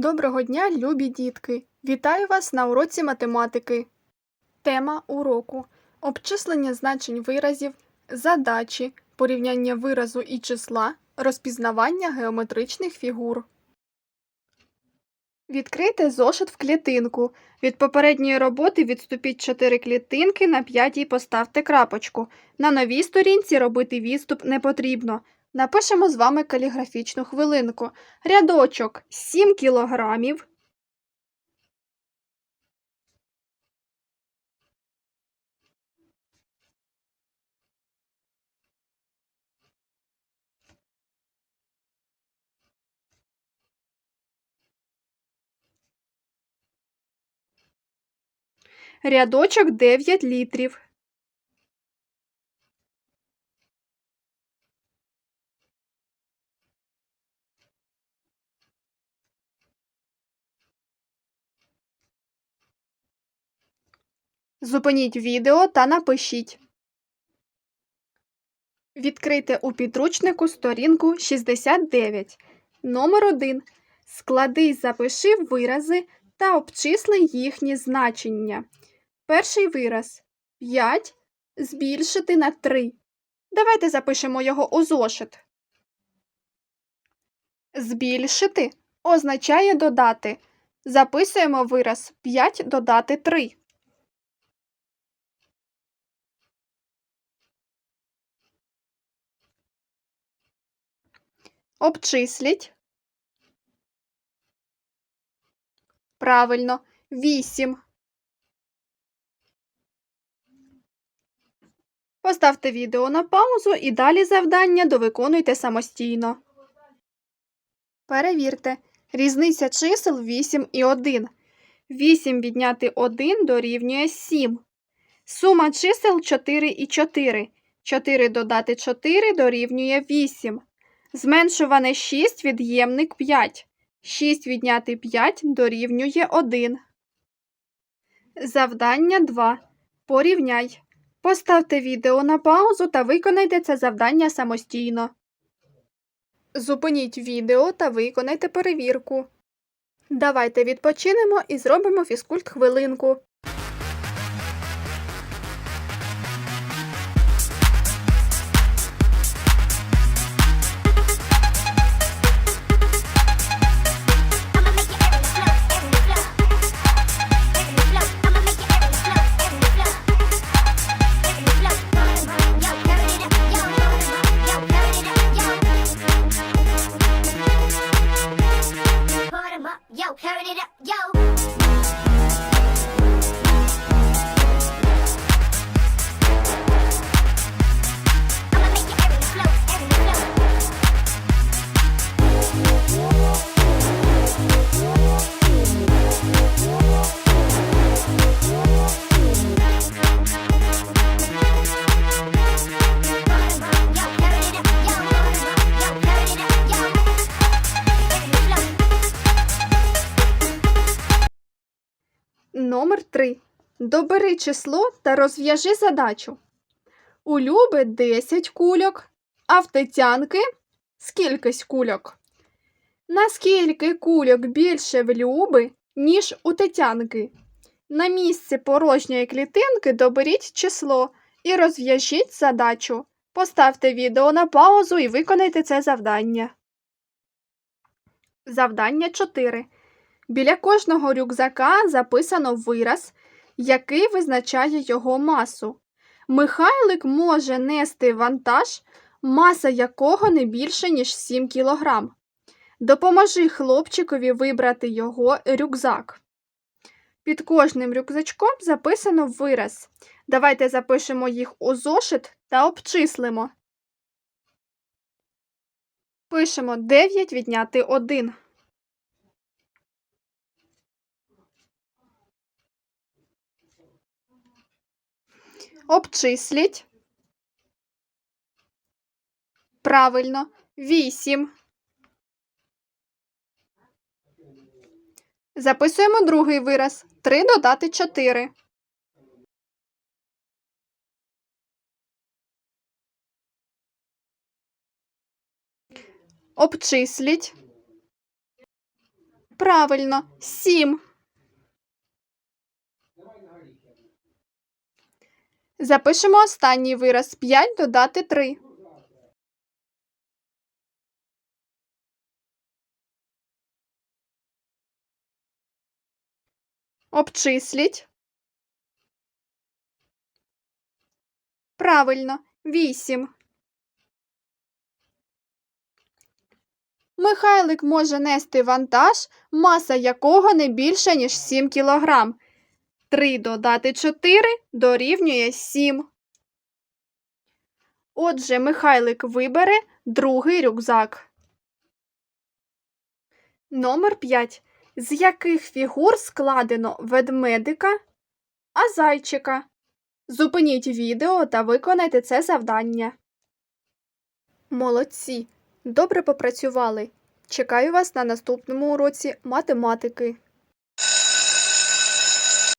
Доброго дня, любі дітки! Вітаю вас на уроці математики. Тема уроку обчислення значень виразів, задачі, порівняння виразу і числа, розпізнавання геометричних фігур. Відкрийте зошит в клітинку. Від попередньої роботи відступіть 4 клітинки, на п'ятій поставте крапочку. На новій сторінці робити відступ не потрібно. Напишемо з вами каліграфічну хвилинку. Рядочок 7 кілограмів. Рядочок 9 літрів. Зупиніть відео та напишіть. Відкрийте у підручнику сторінку 69. Номер 1. Склади й запиши вирази та обчисли їхні значення. Перший вираз 5 збільшити на 3. Давайте запишемо його у зошит. Збільшити означає додати. Записуємо вираз 5 додати 3. Обчисліть. Правильно, 8. Поставте відео на паузу і далі завдання довиконуйте самостійно. Перевірте. Різниця чисел 8 і 1. 8 відняти 1 дорівнює 7. Сума чисел 4 і 4. 4 додати 4 дорівнює 8. Зменшуване 6 від'ємник 5. 6 відняти 5 дорівнює 1. Завдання 2. Порівняй. Поставте відео на паузу та виконайте це завдання самостійно. Зупиніть відео та виконайте перевірку. Давайте відпочинемо і зробимо фізкульт хвилинку. It up, yo. Добери число та розв'яжи задачу. У Люби 10 кульок, а в Тетянки скількись кульок. Наскільки кульок більше в Люби, ніж у Тетянки? На місці порожньої клітинки доберіть число і розв'яжіть задачу. Поставте відео на паузу і виконайте це завдання. Завдання 4. Біля кожного рюкзака записано вираз, який визначає його масу. Михайлик може нести вантаж, маса якого не більше, ніж 7 кг. Допоможи хлопчикові вибрати його рюкзак. Під кожним рюкзачком записано вираз. Давайте запишемо їх у зошит та обчислимо. Пишемо 9 відняти 1. Обчисліть. Правильно. 8. Записуємо другий вираз. 3 додати 4. Обчисліть. Правильно, сім. Запишемо останній вираз 5 додати 3. Обчисліть. Правильно, 8. Михайлик може нести вантаж, маса якого не більша, ніж 7 кг. 3 додати 4 дорівнює 7. Отже, Михайлик вибере другий рюкзак. Номер 5. З яких фігур складено ведмедика, а зайчика? Зупиніть відео та виконайте це завдання. Молодці! Добре попрацювали. Чекаю вас на наступному уроці математики.